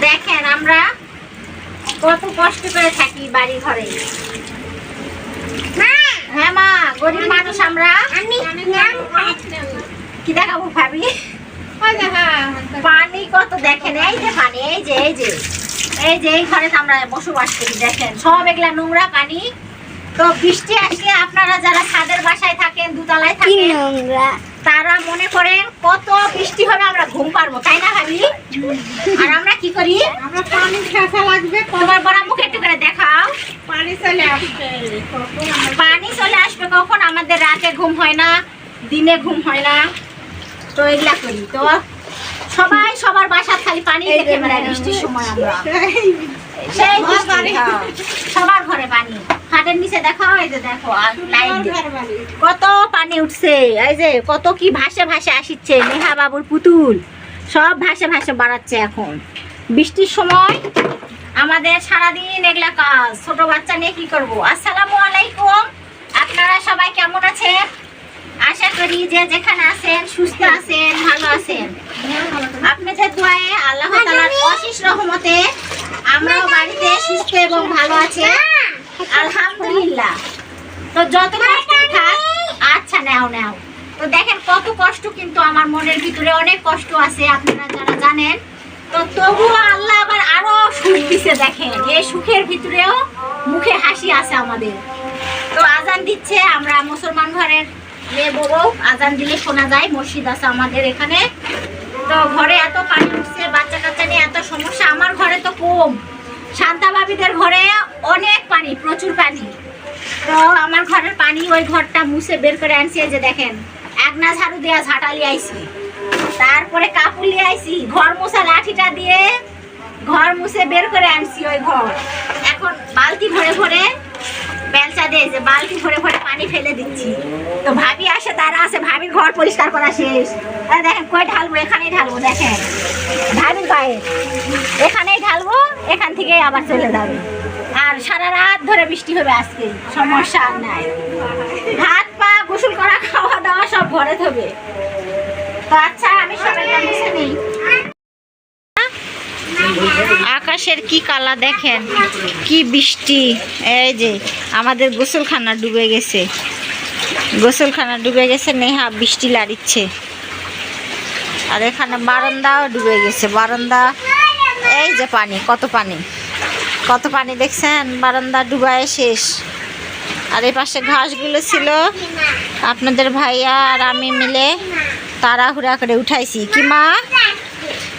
দেখেন আমরা কত কষ্ট করে থাকি বাড়ি ঘরে হ্যাঁ মা গরিব মানুষ আমরা। কি দেখাবো ভাবি? পানি কত দেখেন এই যে পানি এই যে এই যে। এই যে এই ঘরে আমরা বসবাস করি দেখেন। সব এগুলা নোংরা পানি। তো বৃষ্টি আসলে আপনারা যারা ছাদের বাসায় থাকেন দুতলায় থাকেন নোংরা? তারা মনে করে কত বৃষ্টি হবে আমরা ঘুম পারব তাই না ভাবি? আর আমরা কি করি? আমরা পানি খেসা লাগবে তোমার বড় মুখে একটু করে দেখাও। পানি চলে আসবে পানি চলে আসবে কখন? আমাদের রাতে ঘুম হয় না দিনে ঘুম হয় না। তো এগুলা করি তো সবাই সবার বাসা খালি পানি দেখে বেড়ায় বৃষ্টির সময় আমরা। সেই। সবার ঘরে পানি। খাটের নিচে দেখাও এই যে দেখো লাইন কত পানি উঠছে এই যে কত কি ভাসে ভাসে আসিচ্ছে নেহা বাবুর পুতুল। সব ভাসে ভাসে বাড়াচ্ছে এখন। বৃষ্টির সময় আমাদের সারাদিন এগুলা কাজ। ছোট বাচ্চা নিয়ে কি করব? আসসালামু আলাইকুম। আপনারা সবাই কেমন আছেন? আশা করি যে যেখানে আছেন সুস্থ আছেন ভালো আছেন। আপনাদের দোয়ায়ে আল্লাহ তাআলার অশেষ রহমতে আমরাও বাড়িতে সুস্থ এবং ভালো আছি। আলহামদুলিল্লাহ। তো যত কষ্ট থাক আচ্ছা নাও নাও। তো দেখেন কত কষ্ট কিন্তু আমার মনের ভিতরে অনেক কষ্ট আছে আপনারা যারা জানেন। তো তবুও আল্লাহ আবার আরও সুখ দিছে দেখেন। এই সুখের ভিতরেও মুখে হাসি আছে আমাদের। তো আজান দিচ্ছে আমরা মুসলমান ঘরের বউ আজান দিলে শোনা যায়, মসজিদ আছে আমাদের এখানে। তো ঘরে এত পানি উঠছে বাচ্চা কাচ্চা নিয়ে এত সমস্যা। আমার ঘরে তো কম। শান্তা ভাবিদের ঘরে অনেক পানি, প্রচুর পানি। তো আমার ঘরের পানি ওই ঘরটা মুছে বের করে আনছি যে দেখেন, একনা ঝাড়ু দেওয়া ঝাঁটালি আইছি। তারপরে কাপড় নিয়ে আইছি, ঘর মোছা লাঠিটা দিয়ে ঘর মুছে বের করে আনছি ওই ঘর। এখন বালতি ভরে ভরে বেলচা দিয়ে যে বালতি ভরে ভরে পানি ফেলে দিচ্ছি। তো ভাবি আসে, তারা আছে ভাবির ঘর পরিষ্কার করা শেষ। দেখেন, কই ঢালবো? এখানেই ঢালবো, দেখেন। ভাবির গায়ে এখানেই ঢালবো, এখান থেকে আবার চলে যাবে। আর সারা রাত ধরে বৃষ্টি হবে আজকে, সমস্যা নাই। হাত পা গোসল করা, খাওয়া দাওয়া সব ঘরে হবে তো আচ্ছা আমি সবাইকে মুছে নিই। আকাশের কি কালা দেখেন, কি বৃষ্টি। এই যে, আমাদের গোসলখানা ডুবে গেছে। গোসলখানা ডুবে গেছে, নেহা বৃষ্টি লাড়িচ্ছে। আর এখানে বারান্দাও ডুবে গেছে। বারান্দা, এই যে পানি, কত পানি। কত পানি দেখছেন? বারান্দা ডুবায় শেষ। আর এই পাশে ঘাসগুলো ছিল। আপনাদের ভাইয়া আর আমি মিলে তাড়াহুড়া করে উঠাইছি। কি মা?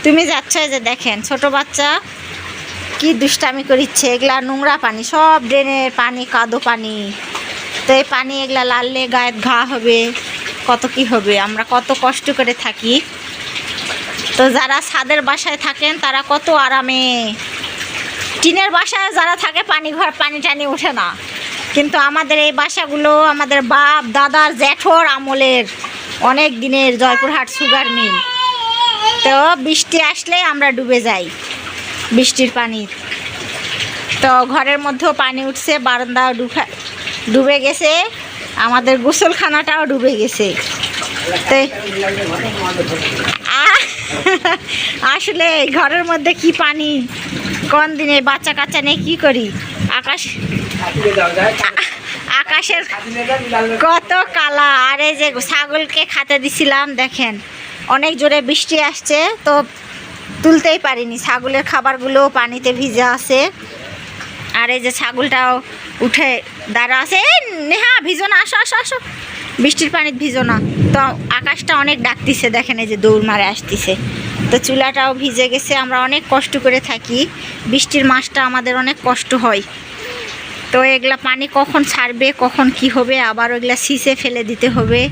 তুমি যাচ্ছ যে দেখেন, ছোট বাচ্চা কি দুষ্টামি করিচ্ছে, এগুলা নোংরা পানি, সব ড্রেনের পানি, কাদো পানি। তো এই পানি এগুলা লাললে গায়ে ঘা হবে, কত কি হবে, আমরা কত কষ্ট করে থাকি। তো যারা ছাদের বাসায় থাকেন, তারা কত আরামে। টিনের বাসায় যারা থাকে, পানি ঘর, পানি টানি ওঠে না। কিন্তু আমাদের এই বাসাগুলো, আমাদের বাপ, দাদার জ্যাঠর আমলের অনেক দিনের জয়পুরহাট সুগার মিল। তো বৃষ্টি আসলে আমরা ডুবে যাই বৃষ্টির পানি। তো ঘরের মধ্যেও পানি উঠছে, বারান্দাও ডুবা ডুবে গেছে, আমাদের গোসলখানাটাও ডুবে গেছে। তো আসলে ঘরের মধ্যে কি পানি, কোন দিনে বাচ্চা কাচ্চা নিয়ে কী করি? আকাশ আকাশের কত কালা, আর এই যে ছাগলকে খাতে দিছিলাম, দেখেন। অনেক জোরে বৃষ্টি আসছে, তো তুলতেই পারিনি। ছাগলের খাবারগুলো পানিতে ভিজে আছে। আর এই যে ছাগলটাও উঠে দাঁড়া আছে। নেহা, ভিজো না, আসো আসো আসো। বৃষ্টির পানিতে ভিজো না। তো আকাশটা অনেক ডাকতিছে, দেখেন এই যে দৌড় মারে আসতিছে। তো চুলাটাও ভিজে গেছে, আমরা অনেক কষ্ট করে থাকি। বৃষ্টির মাসটা আমাদের অনেক কষ্ট হয়। তো এগুলা পানি কখন ছাড়বে, কখন কি হবে, আবার ওইগুলা সিসে ফেলে দিতে হবে।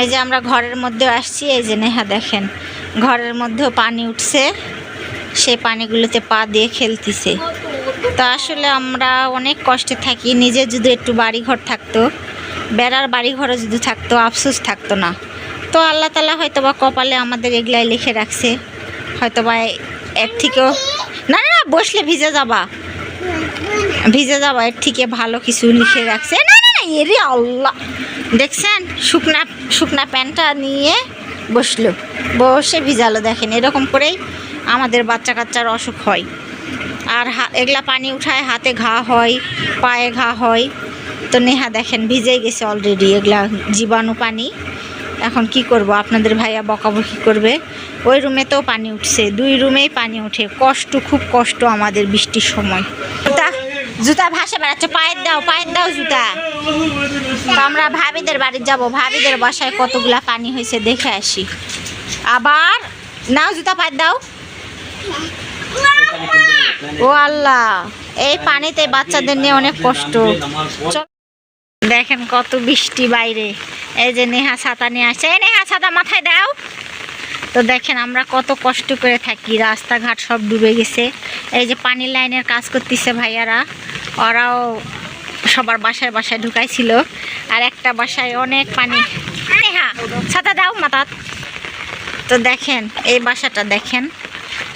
এই যে আমরা ঘরের মধ্যে আসছি এই যে নেহা দেখেন ঘরের মধ্যেও পানি উঠছে সে পানিগুলোতে পা দিয়ে খেলতেছে। তো আসলে আমরা অনেক কষ্টে থাকি নিজে যদি একটু বাড়ি ঘর থাকতো বেড়ার বাড়ি ঘরে যদি থাকতো আফসোস থাকতো না। তো আল্লাহ তালা হয়তো বা কপালে আমাদের এগুলাই লিখে রাখছে হয়তো বা এর থেকেও না না, বসলে ভিজে যাবা। ভিজে যাবা এর থেকে ভালো কিছু লিখে রাখছে। না না না এরে আল্লাহ। দেখছেন? শুকনা শুকনা প্যান্টটা নিয়ে বসল। বসে ভিজালো, দেখেন, এরকম করেই আমাদের বাচ্চা কাচ্চার অসুখ হয়। আর এগুলা পানি উঠায়, হাতে ঘা হয়, পায়ে ঘা হয়। তো নেহা, দেখেন ভিজে গেছে অলরেডি এগুলা জীবাণু পানি। এখন কি করব? আপনাদের ভাইয়া বকাবকি করবে। ওই রুমেতেও পানি উঠছে। দুই রুমেই পানি উঠে কষ্ট, খুব কষ্ট আমাদের বৃষ্টির সময়। জুতা জুতা ভাসে বেড়াচ্ছে, পায়ের দাও পায়ের দাও জুতা। তো আমরা ভাবিদের বাড়ি যাব, ভাবিদের বাসায় কতগুলা পানি হয়েছে দেখে আসি। আবার, নাও জুতা পায়ের দাও। ও আল্লাহ, এই পানিতে বাচ্চাদের নিয়ে অনেক কষ্ট। দেখেন কত বৃষ্টি বাইরে। এই যে নেহা ছাতা নিয়ে আসছে। এই নেহা ছাতা মাথায় দাও। তো দেখেন আমরা কত কষ্ট করে থাকি, রাস্তাঘাট সব ডুবে গেছে। এই যে পানির লাইনের কাজ করতেছে ভাইয়ারা, ওরাও সবার বাসায় বাসায় ঢুকাইছিল। আর একটা বাসায় অনেক পানি হ্যাঁ ছাতা দাও মাথাত তো দেখেন, এই বাসাটা দেখেন।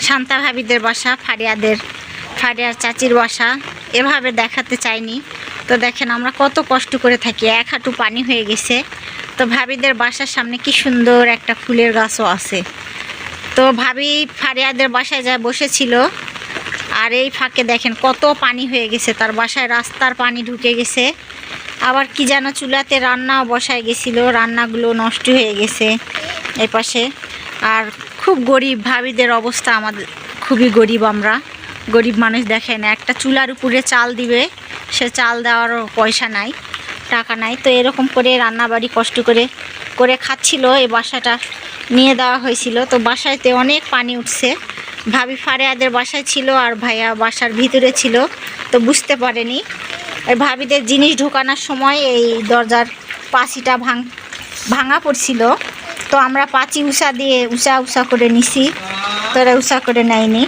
শান্তা ভাবিদের বাসা, ফারিয়াদের ফারিয়ার চাচির বাসা। এভাবে দেখাতে চাইনি। তো দেখেন আমরা কত কষ্ট করে থাকি, এক হাঁটু পানি হয়ে গেছে। তো ভাবিদের বাসার সামনে কি সুন্দর একটা ফুলের গাছও আছে। তো ভাবি ফারিয়াদের বাসায় যা বসেছিল। আর এই ফাঁকে দেখেন কত পানি হয়ে গেছে, তার বাসায় রাস্তার পানি ঢুকে গেছে। আবার কি যেন চুলাতে রান্নাও বসায় গেছিল, রান্নাগুলো নষ্ট হয়ে গেছে এ পাশে। আর খুব গরিব, ভাবিদের অবস্থা আমাদের, খুবই গরিব আমরা। গরিব মানুষ দেখেন, একটা চুলার উপরে চাল দিবে, সে চাল দেওয়ারও পয়সা নাই। টাকা নাই। তো এরকম করে রান্নাবাড়ি কষ্ট করে করে খাচ্ছিল। এই বাসাটা নিয়ে দেওয়া হয়েছিল। তো বাসায়তে অনেক পানি উঠছে। ভাবি ফারেয়াদের বাসায় ছিল আর ভাইয়া বাসার ভিতরে ছিল, তো বুঝতে পারেনি। এই ভাবিদের জিনিস ঢোকানোর সময় এই দরজার পাশিটা ভাঙ, ভাঙা পড়ছিল। তো আমরা পাঁচি উষা দিয়ে উষা উষা করে নিছি। তোরা উষা করে নেয়নি।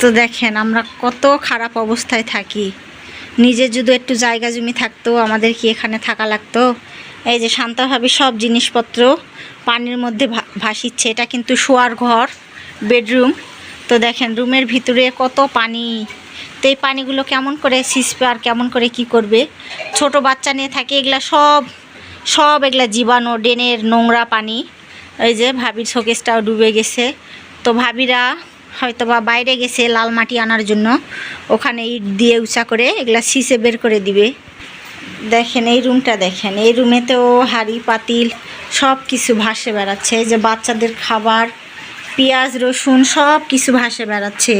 তো দেখেন আমরা কত খারাপ অবস্থায় থাকি। নিজের যদি একটু জায়গা জমি থাকতো, আমাদের কি এখানে থাকা লাগতো? এই যে শান্তভাবে সব জিনিসপত্র পানির মধ্যে ভাসিচ্ছে, এটা কিন্তু শোয়ার ঘর, বেডরুম। তো দেখেন, রুমের ভিতরে কত পানি। তো এই পানিগুলো কেমন করে সিসপে আর কেমন করে কি করবে? ছোট বাচ্চা নিয়ে থাকে, এগুলা সব সব এগুলা জীবাণু, ড্রেনের নোংরা পানি। এই যে ভাবির শোকেসটাও ডুবে গেছে। তো ভাবিরা হয়তো বা বাইরে গেছে লাল মাটি আনার জন্য। ওখানে ইট দিয়ে উঁচা করে এগুলা শিশে বের করে দিবে। দেখেন, এই রুমটা দেখেন, এই রুমেতেও হাঁড়ি, পাতিল সব কিছু ভাসে বেড়াচ্ছে। যে বাচ্চাদের খাবার, পেঁয়াজ, রসুন সব কিছু ভাসে বেড়াচ্ছে।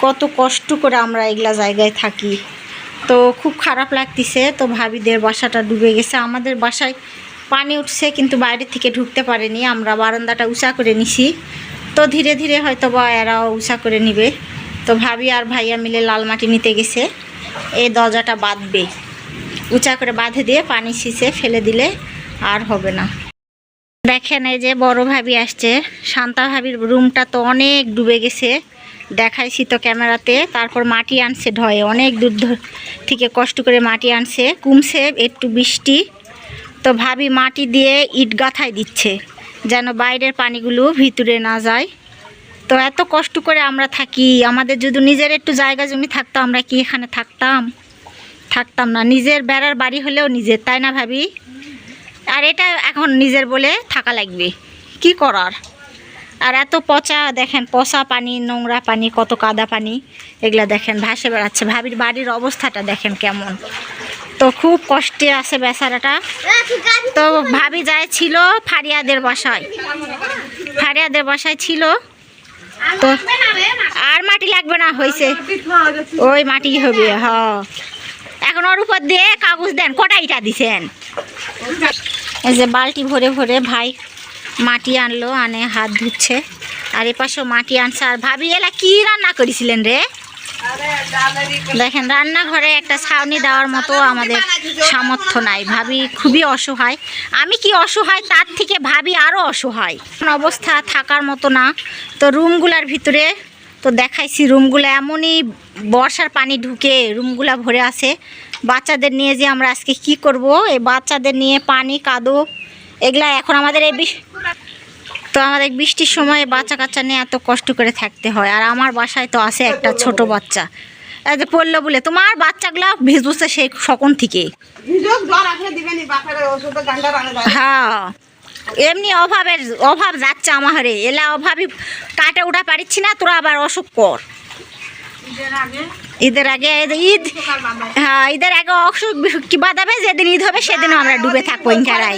কত কষ্ট করে আমরা এগুলা জায়গায় থাকি। তো খুব খারাপ লাগতেছে, তো ভাবিদের বাসাটা ডুবে গেছে। আমাদের বাসায় পানি উঠছে, কিন্তু বাইরে থেকে ঢুকতে পারেনি। আমরা বারান্দাটা উঁচা করে নিছি। তো ধীরে ধীরে হয়তো বা এরাও উঁচা করে নিবে। তো ভাবি আর ভাইয়া মিলে লাল মাটি নিতে গেছে। এই দরজাটা বাঁধবে। উঁচা করে বাঁধে দিয়ে পানি শিষে ফেলে দিলে আর হবে না। দেখেন এই যে বড় ভাবি আসছে। শান্তা ভাবির রুমটা তো অনেক ডুবে গেছে। দেখাইছি তো ক্যামেরাতে। তারপর মাটি আনছে ঢয়ে। অনেক দূর থেকে কষ্ট করে মাটি আনছে। কমছে একটু বৃষ্টি। তো ভাবি মাটি দিয়ে ইট গাথায় দিচ্ছে। যেন বাইরের পানিগুলো ভিতরে না যায়। তো এত কষ্ট করে আমরা থাকি, আমাদের যদি নিজের একটু জায়গা জমি থাকতো, আমরা কি এখানে থাকতাম? থাকতাম না, নিজের বেড়ার বাড়ি হলেও নিজের, তাই না ভাবি? আর এটা এখন নিজের বলে থাকা লাগবে, কি করার? আর এত পচা, দেখেন পচা পানি, নোংরা পানি, কত কাদা পানি, এগুলা দেখেন ভাসে বেড়াচ্ছে। ভাবির বাড়ির অবস্থাটা দেখেন কেমন। তো খুব কষ্টে আছে বেচারাটা। তো ভাবি যায় ছিল ফারিয়াদের বাসায়। ফারিয়াদের বাসায় ছিল। তো আর মাটি লাগবে না হয়েছে ওই মাটি হবে, হ। এখন ওর উপর দিয়ে কাগজ দেন কটা ইটা দিছেন? এই যে বালতি ভরে ভরে ভাই মাটি আনলো, আনে, হাত ধুচ্ছে। আর এপাশেও মাটি আনছে। আর ভাবি, এলা কি রান্না করেছিলেন রে? দেখেন, রান্নাঘরে একটা ছাউনি দেওয়ার মতো আমাদের সামর্থ্য নাই। ভাবি খুবই অসহায়। আমি কি অসহায়? তার থেকে ভাবি আরও অসহায়। অবস্থা থাকার মতো না। তো রুমগুলার ভিতরে তো দেখাইছি, রুমগুলো এমনই বর্ষার পানি ঢুকে রুমগুলা ভরে আছে। বাচ্চাদের নিয়ে যে আমরা আজকে কি করব? এই বাচ্চাদের নিয়ে পানি, কাদো এগুলা এখন আমাদের এই বিষ- তো আমাদের বৃষ্টির সময় বাচ্চা কাচ্চা নিয়ে এত কষ্ট করে থাকতে হয়। আর আমার বাসায় তো আছে একটা ছোট বাচ্চা। এই যে পড়ল বলে তোমার বাচ্চাগুলা ভিজুছে সেই সকন থেকে। হ্যাঁ। এমনি অভাবের অভাব যাচ্ছে আমারে এলা অভাবই কাটে উঠা পারিচ্ছি না তোরা আবার অসুখ কর। আগে ঈদের আগে ঈদ হ্যাঁ ঈদের আগে অসুখ কি বাদাবে যেদিন ঈদ হবে, সেদিনও আমরা ডুবে থাকব ইনকারাই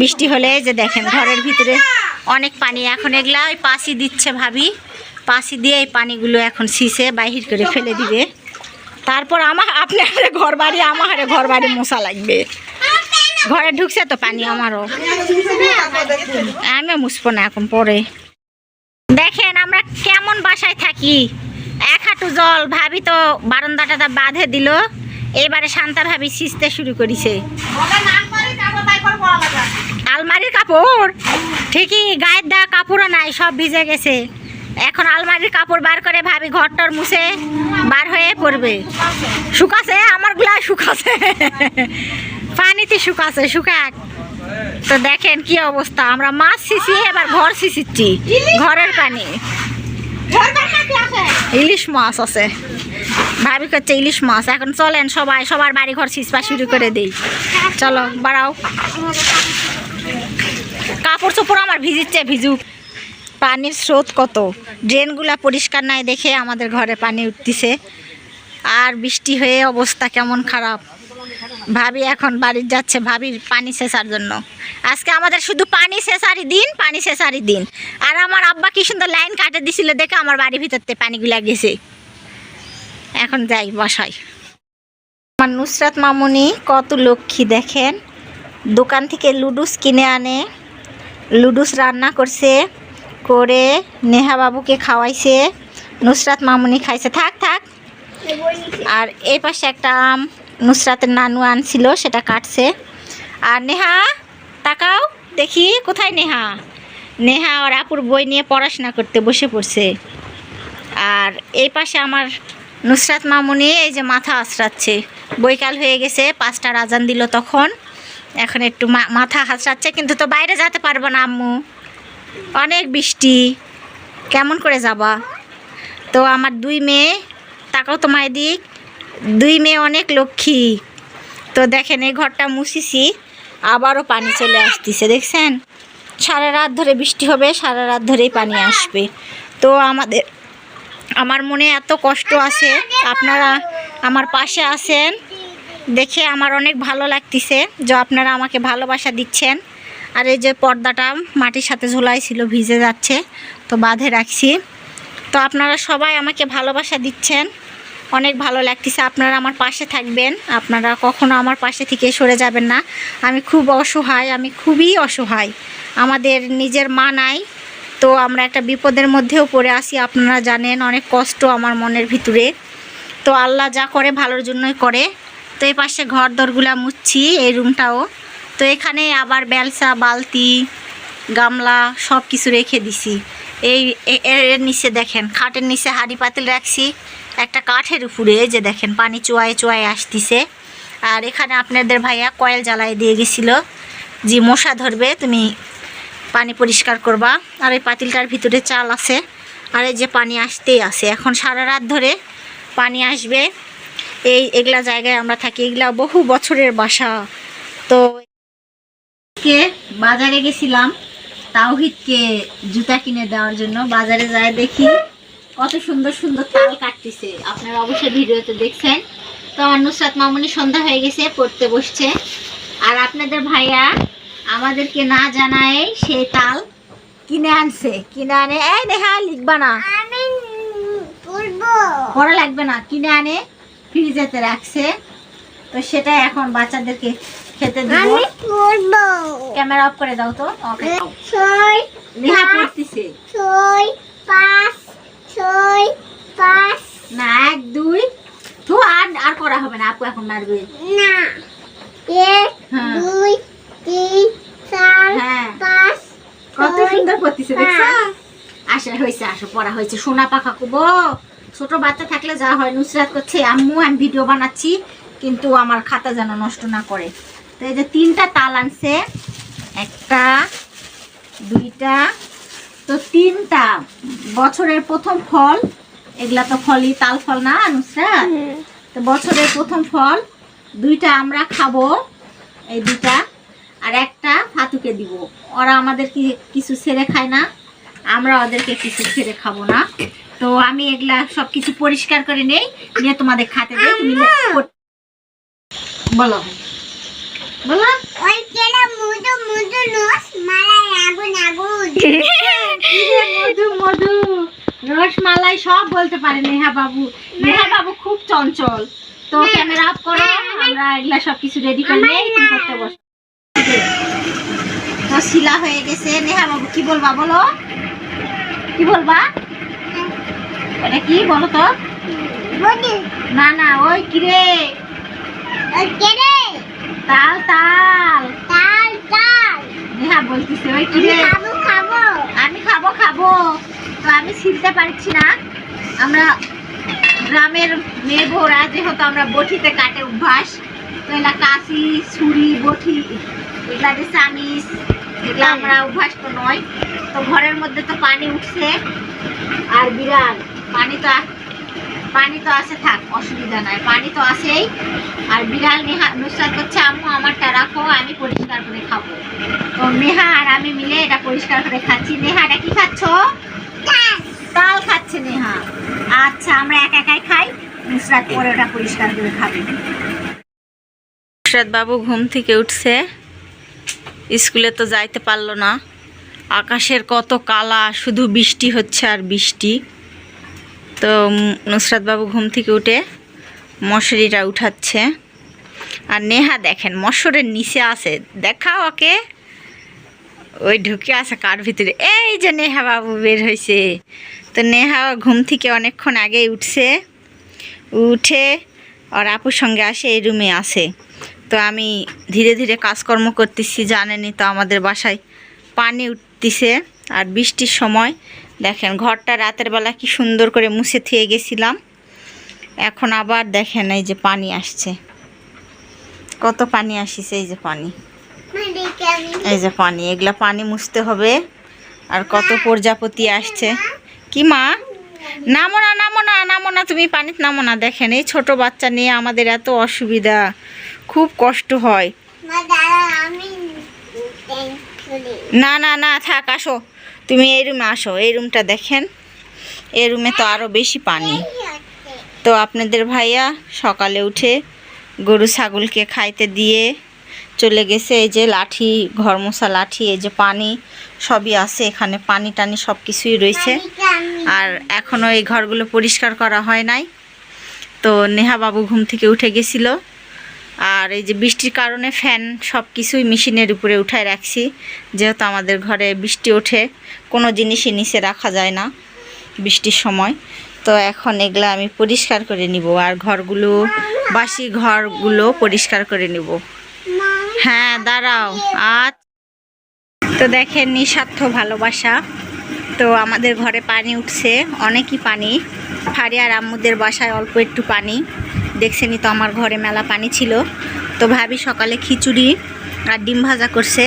বৃষ্টি হলে যে দেখেন, ঘরের ভিতরে অনেক পানি। এখন এগুলা ওই পাশি দিচ্ছে ভাবি। পাশি দিয়ে এই পানিগুলো এখন শিশে বাহির করে ফেলে দিবে। তারপর আমার আপনার ঘর বাড়ি, আমার ঘর বাড়ি মশা লাগবে। ঘরে ঢুকছে তো পানি আমারও। আমি মুছবো না এখন পরে। দেখেন, আমরা কেমন বাসায় থাকি। এক হাঁটু জল, ভাবি তো বারান্দাটা বাঁধে দিল। এবারে শান্তা ভাবি সিঁচতে শুরু করেছে। আলমারির কাপড়? ঠিকই, গায়ের দেওয়া কাপড়ও নাই, সব ভিজে গেছে। এখন আলমারির কাপড় বার করে ভাবি ঘরটার মুছে বার হয়ে পড়বে। শুকাছে, আমারগুলা শুকাছে। পানিতে শুকাছে, শুকাক। তো দেখেন কি অবস্থা, আমরা মাছ শিশি এবার ঘর শিশিচ্ছি ঘরের পানি। ইলিশ মাছ আছে। ভাবি করছে ইলিশ মাছ। এখন চলেন সবাই, সবার বাড়ি ঘর শিসপা শুরু করে দিই। চলো, বাড়াও। কাপড় চোপড় আমার ভিজিচ্ছে, ভিজুক। পানির স্রোত কত? ড্রেনগুলা পরিষ্কার নাই দেখে আমাদের ঘরে পানি উঠতিছে। আর বৃষ্টি হয়ে অবস্থা কেমন খারাপ। ভাবি এখন বাড়ির যাচ্ছে ভাবির পানি সেচার জন্য। আজকে আমাদের শুধু পানি সেচারই দিন, পানি সেচারই দিন। আর আমার আব্বা কি সুন্দর লাইন কাটে দিছিল দেখে আমার বাড়ির ভিতরতে পানিগুলা গেছে। এখন যাই বসাই আমার নুসরাত মামুনি কত লক্ষ্মী দেখেন। দোকান থেকে লুডুস কিনে আনে, লুডুস রান্না করছে, করে নেহা বাবুকে খাওয়াইছে, নুসরাত মামুনি খাইছে। থাক থাক। আর এই পাশে একটা আম। নুসরাতের নানু আনছিল, সেটা কাটছে। আর নেহা, তাকাও, দেখি, কোথায় নেহা? নেহা ওর আপুর বই নিয়ে পড়াশোনা করতে বসে পড়ছে। আর এই পাশে আমার নুসরাত মামুনি, এই যে মাথা আঁচড়াচ্ছে বৈকাল হয়ে গেছে, পাঁচটার আজান দিল তখন। এখন একটু মাথা হাঁচড়াচ্ছে, কিন্তু তো বাইরে যেতে পারব না, আম্মু। অনেক বৃষ্টি। কেমন করে যাবা? তো আমার দুই মেয়ে, তাকাও তো মায়ের দিক। দুই মেয়ে অনেক লক্ষ্মী। তো দেখেন, এই ঘরটা মুছিছি, আবারও পানি চলে আসতেছে, দেখছেন? সারা রাত ধরে বৃষ্টি হবে, সারা রাত ধরেই পানি আসবে। তো আমাদের, আমার মনে এত কষ্ট আছে, আপনারা আমার পাশে আছেন, দেখে আমার অনেক ভালো লাগতেছে যে আপনারা আমাকে ভালোবাসা দিচ্ছেন। আর এই যে পর্দাটা মাটির সাথে ঝোলাই ছিল, ভিজে যাচ্ছে, তো বাঁধে রাখছি। তো আপনারা সবাই আমাকে ভালোবাসা দিচ্ছেন। অনেক ভালো লাগতেছে। আপনারা আমার পাশে থাকবেন। আপনারা কখনো আমার পাশে থেকে সরে যাবেন না। আমি খুব অসহায়, আমি খুবই অসহায়। আমাদের নিজের মা নাই, তো আমরা একটা বিপদের মধ্যেও পড়ে আসি আপনারা জানেন, অনেক কষ্ট আমার মনের ভিতরে। তো আল্লাহ যা করে, ভালোর জন্যই করে। তো এই পাশে ঘর দরগুলা মুছছি, এই রুমটাও। তো এখানে আবার বেলসা, বালতি, গামলা সব কিছু রেখে দিছি। এই এর নিচে দেখেন, খাটের নিচে হাঁড়ি পাতিল রাখছি। একটা কাঠের উপরে যে দেখেন, পানি চুয়ায় চুয়ায় আসতিছে। আর এখানে আপনাদের ভাইয়া কয়েল জ্বালাই দিয়ে গেছিল। যে মশা ধরবে, তুমি পানি পরিষ্কার করবা। আর এই পাতিলটার ভিতরে চাল আছে। আর এই যে পানি আসতেই আছে। এখন সারা রাত ধরে পানি আসবে। এই এগুলা জায়গায় আমরা থাকি। এগুলা বহু বছরের বাসা। তো বাজারে গেছিলাম, তাওহিদকে জুতা কিনে দেওয়ার জন্য। বাজারে যায় দেখি। কত সুন্দর সুন্দর তাল কাটতেছে। আপনারা অবশ্যই ভিডিওতে দেখছেন। তো আমার নুসরাত মামুনি সন্ধ্যা হয়ে গেছে পড়তে বসছে। আর আপনাদের ভাইয়া আমাদেরকে না জানায় সেই তাল কিনে আনছে কিনে আনে। এই নেহা লিখবা না। পড়া লাগবে না কিনে আনে ফ্রিজেতে রাখছে। তো সেটা এখন বাচ্চাদেরকে খেতে দিব। ক্যামেরা অফ করে দাও তো। ওকে ছয় নেহা পড়তেছে। ছয় পাঁচ ছয় পাঁচ। না এক দুই। তো আর আর করা হবে না আপু এখন মারবে। না এক হ্যাঁ। দুই তিন চার হ্যাঁ। পাঁচ কত সুন্দর পড়তেছে দেখছ। হয়েছে আসো পড়া হয়েছে সোনা পাখা কুবো। ছোট বাচ্চা থাকলে যা হয় নুসরাত করছে আম্মু আমি ভিডিও বানাচ্ছি কিন্তু আমার খাতা যেন নষ্ট না করে। তো এই যে তিনটা তাল আনছে একটা দুইটা তো তিনটা বছরের প্রথম ফল এগুলা তো ফলই তাল ফল না নুসরাত? তো বছরের প্রথম ফল দুইটা আমরা খাব এই দুইটা আর একটা ফাতুকে দিব। ওরা আমাদের কি কিছু ছেড়ে খায় না আমরা ওদেরকে কিছু ছেড়ে খাব না। তো আমি এগুলা সব কিছু পরিষ্কার করে নেই নিয়ে তোমাদের খাতে দেই তুমি বলো। বলো। ওই কেলা মুদু মুদু নস মালাই আগুন আগুন। মধু মধু। রসমালাই সব বলতে পারে নেহা বাবু। নেহা বাবু খুব চঞ্চল। তো ক্যামেরা অফ করো আমরা এগুলা সব কিছু রেডি করে করতে বস তো শিলা হয়ে গেছে। নেহা বাবু কি বলবা বলো? কি বলবা? এটা কি বলো তো? না না ওই কিরে তাল তাল। তাল তাল। নেহা বলতেছে ওই কিরে খাব খাব তো আমি ছিলতে পারছি না। আমরা গ্রামের মেয়ে ভোরা যেহেতু আমরা বঠিতে কাটে অভ্যাস তো এগুলা কাশি ছুরি বঠি এগুলা যে চামিস এগুলো আমরা অভ্যাস তো নয়। তো ঘরের মধ্যে তো পানি উঠছে। আর বিড়াল পানি তো পানি তো আছে থাক অসুবিধা নাই। পানি তো আছেই। আর বিড়াল নেহা নুসরাত করছে আম্মু আমারটা রাখো আমি পরিষ্কার করে খাব। তো নেহা আর আমি মিলে এটা পরিষ্কার করে খাচ্ছি। নেহা এটা কি খাচ্ছ? তাল খাচ্ছে নেহা। আচ্ছা আমরা এক একাই খাই নুসরাত পরে ওটা পরিষ্কার করে খাবে। নুসরাত বাবু ঘুম থেকে উঠছে স্কুলে তো যাইতে পারল না। আকাশের কত কালা শুধু বৃষ্টি হচ্ছে আর বৃষ্টি। তো উম, নুসরাত বাবু ঘুম থেকে উঠে মশারিটা উঠাচ্ছে। আর নেহা দেখেন মশরের নিচে আছে। দেখা ওকে। ওই ঢুকে আছে কার ভিতরে? এই যে নেহা বাবু বের হয়েছে তো নেহা ঘুম থেকে অনেকক্ষণ আগেই উঠছে। উঠে আর আপুর সঙ্গে আসে এই রুমে আসে তো আমি ধীরে ধীরে কাজকর্ম করতেছি জানেনি তো আমাদের বাসায় পানি উঠতেছে। আর বৃষ্টির সময় দেখেন ঘরটা রাতের বেলা কি সুন্দর করে মুছে থুয়ে গেছিলাম। এখন আবার দেখেন এই যে পানি আসছে। কত পানি আসিছে এই যে পানি। এই যে পানি এগুলা পানি মুছতে হবে। আর কত প্রজাপতি আসছে। কি মা? নামো না নামো না নামো না তুমি পানিতে নামো না। দেখেন এই ছোট বাচ্চা নিয়ে আমাদের এত অসুবিধা। খুব কষ্ট হয়। না না না থাক আসো। তুমি এই রুমে আসো, এই রুমটা দেখেন। এই রুমে তো আরও বেশি পানি। তো আপনাদের ভাইয়া সকালে উঠে গরু ছাগলকে খাইতে দিয়ে চলে গেছে। এই যে লাঠি ঘর মশা লাঠি, এই যে পানি, সবই আছে এখানে। পানি টানি সব কিছুই রয়েছে। আর এখনও এই ঘরগুলো পরিষ্কার করা হয় নাই। তো নেহা বাবু ঘুম থেকে উঠে গেছিল। আর এই যে বৃষ্টির কারণে ফ্যান সব কিছুই মেশিনের উপরে উঠায় রাখছি। যেহেতু আমাদের ঘরে বৃষ্টি ওঠে, কোনো জিনিসই নিচে রাখা যায় না বৃষ্টির সময়। তো এখন এগুলো আমি পরিষ্কার করে নিব আর ঘরগুলো, বাসি ঘরগুলো পরিষ্কার করে নিব। হ্যাঁ দাঁড়াও, আজ তো দেখেন নিঃস্বার্থ ভালোবাসা। তো আমাদের ঘরে পানি উঠছে, অনেকই পানি। ফারি আর আম্মুদের বাসায় অল্প একটু পানি। দেখছেনই তো আমার ঘরে মেলা পানি ছিল। তো ভাবি সকালে খিচুড়ি আর ডিম ভাজা করছে।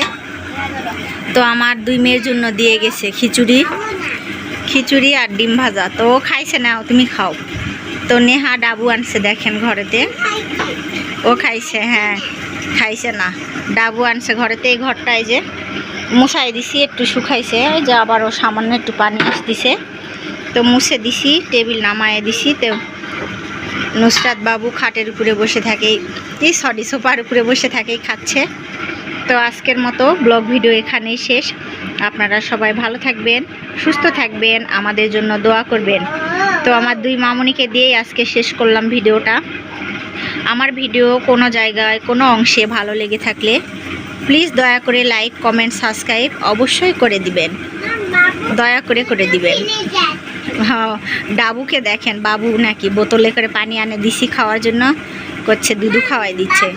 তো আমার দুই মেয়ের জন্য দিয়ে গেছে খিচুড়ি খিচুড়ি আর ডিম ভাজা। তো খাইছে না তুমি খাও। তো নেহা ডাবু আনছে দেখেন ঘরেতে। ও খাইছে হ্যাঁ খাইছে না। ডাবু আনছে ঘরেতে, এই ঘরটায় যে মুছাই দিছি, একটু শুকাইছে। যে আবার ও সামান্য একটু পানি আসতেছে। তো মুছে দিছি, টেবিল নামায়ে দিছি। তো নুসরাত বাবু খাটের উপরে বসে থাকে, এই সরি সোফার উপরে বসে থাকেই খাচ্ছে। তো আজকের মতো ব্লগ ভিডিও এখানেই শেষ। আপনারা সবাই ভালো থাকবেন, সুস্থ থাকবেন, আমাদের জন্য দোয়া করবেন। তো আমার দুই মামনিকে দিয়েই আজকে শেষ করলাম ভিডিওটা। আমার ভিডিও কোনো জায়গায়, কোনো অংশে ভালো লেগে থাকলে প্লিজ দয়া করে লাইক কমেন্ট সাবস্ক্রাইব অবশ্যই করে দিবেন। দয়া করে করে দিবেন। ডাবুকে দেখেন, বাবু নাকি বোতলে করে পানি আনে দিছি খাওয়ার জন্য করছে দুধু খাওয়াই দিচ্ছে।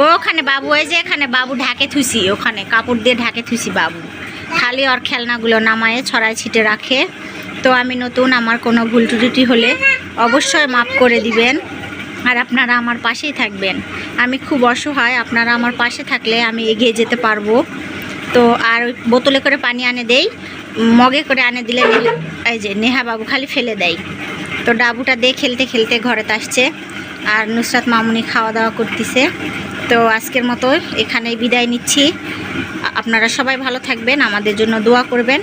ও ওখানে বাবু, ওই যে এখানে বাবু ঢাকে থুসি ওখানে কাপড় দিয়ে ঢাকে থুসি বাবু। খালি ওর খেলনাগুলো নামায়ে ছড়ায় ছিটে রাখে। তো আমি নতুন, আমার কোনো ভুল ত্রুটি হলে অবশ্যই মাফ করে দিবেন। আর আপনারা আমার পাশেই থাকবেন। আমি খুব অসহায়, আপনারা আমার পাশে থাকলে আমি এগিয়ে যেতে পারব। তো আর বোতলে করে পানি আনে দেই। মগে করে আনে দিলে এই যে নেহা বাবু খালি ফেলে দেয়। তো ডাবুটা দিয়ে খেলতে খেলতে ঘরেতে আসছে আর নুসরাত মামুনি খাওয়া দাওয়া করতেছে। তো আজকের মতো এখানেই বিদায় নিচ্ছি। আপনারা সবাই ভালো থাকবেন, আমাদের জন্য দোয়া করবেন।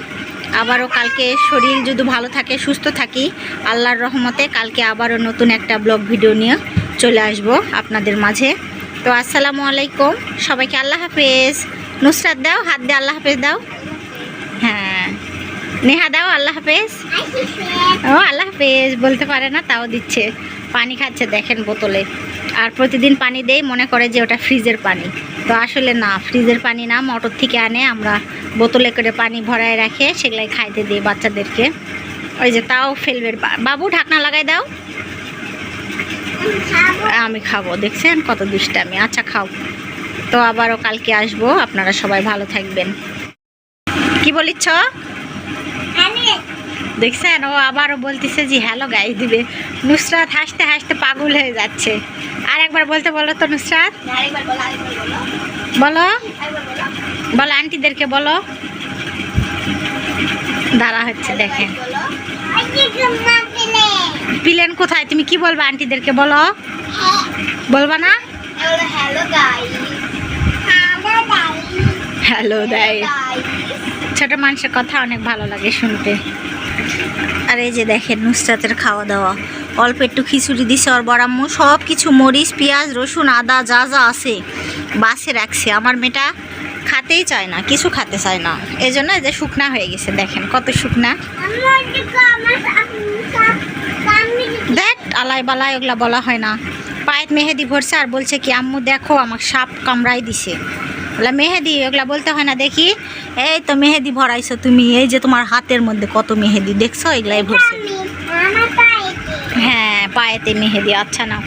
আবারও কালকে শরীর যদি ভালো থাকে, সুস্থ থাকি, আল্লাহর রহমতে কালকে আবারও নতুন একটা ব্লগ ভিডিও নিয়ে চলে আসব আপনাদের মাঝে। তো আসসালামু আলাইকুম, সবাইকে আল্লাহ হাফেজ। নুসরাত দাও, হাত দিয়ে আল্লাহ হাফেজ দাও। হ্যাঁ। নেহা দাও, আল্লাহ হাফেজ। ও, আল্লাহ হাফেজ, বলতে পারে না, তাও দিচ্ছে। পানি খাচ্ছে, দেখেন বোতলে। আর প্রতিদিন পানি দেই, মনে করে যে ওটা ফ্রিজের পানি। তো আসলে না, ফ্রিজের পানি না, মোটর থেকে আনে, আমরা বোতলে করে পানি ভরায় রাখে, সেগুলাই খাইতে দিই বাচ্চাদেরকে। ওই যে তাও ফেলবে। বাবু, ঢাকনা লাগাই দাও। আমি খাব, দেখছেন কত দুষ্টামি। আচ্ছা খাও। তো আবারও কালকে আসব, আপনারা সবাই ভালো থাকবেন। কি বলিচ্ছ? দেখছেন, ও আবারও বলতেছে যে, হ্যালো গাই দিবে। নুসরাত হাসতে হাসতে পাগল হয়ে যাচ্ছে। আর একবার বলতে বলো তো নুসরাত। বলো। বলো আন্টিদেরকে বলো। দাঁড়া হচ্ছে, দেখেন। প্লেন কোথায়? তুমি কি বলবে আন্টিদেরকে বলো। বলবা না? হ্যালো দেয় ছোট মানুষের কথা অনেক ভালো লাগে শুনতে। আর এই যে দেখেন নুসরাতের খাওয়া দাওয়া অল্প একটু খিচুড়ি দিছে ওর বড়াম্মু। সব কিছু মরিচ, পেঁয়াজ, রসুন, আদা যা যা আছে বাসে রাখছে। আমার মেয়েটা খাতেই চায় না, কিছু খেতে চায় না। এই জন্য যে শুকনা হয়ে গেছে, দেখেন কত শুকনা। আমার আমার দেখ, আলাই বালাই ওগুলা বলা হয় না। পায়েত মেহেদি ভরছে আর বলছে কি, আম্মু দেখো আমাকে সাপ কামড়াই দিছে। বলে মেহেদি ওগুলা বলতে হয় না দেখি। এই তো মেহেদি ভরাইছো তুমি এই যে তোমার হাতের মধ্যে কত মেহেদি দেখছ? এগুলাই ভরছো। হ্যাঁ পায়েতে মেহেদি আচ্ছা না